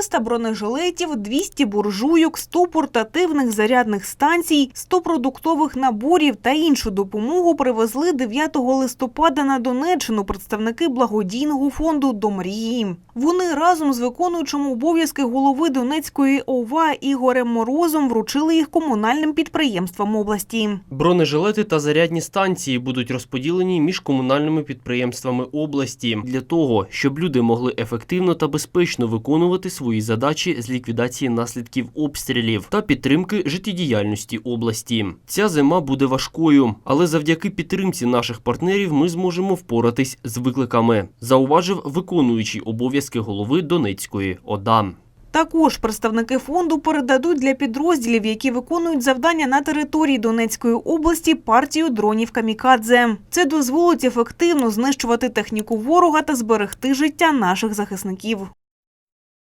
300 бронежилетів, 200 буржуйок, 100 портативних зарядних станцій, 100 продуктових наборів та іншу допомогу привезли 9 листопада на Донеччину представники благодійного фонду «До мрії». Вони разом з виконуючим обов'язки голови Донецької ОВА Ігорем Морозом вручили їх комунальним підприємствам області. Бронежилети та зарядні станції будуть розподілені між комунальними підприємствами області для того, щоб люди могли ефективно та безпечно виконувати свої задачі з ліквідації наслідків обстрілів та підтримки життєдіяльності області. Ця зима буде важкою, але завдяки підтримці наших партнерів ми зможемо впоратись з викликами, зауважив виконуючий обов'язки голови Донецької ОДА. Також представники фонду передадуть для підрозділів, які виконують завдання на території Донецької області, партію дронів «Камікадзе». Це дозволить ефективно знищувати техніку ворога та зберегти життя наших захисників.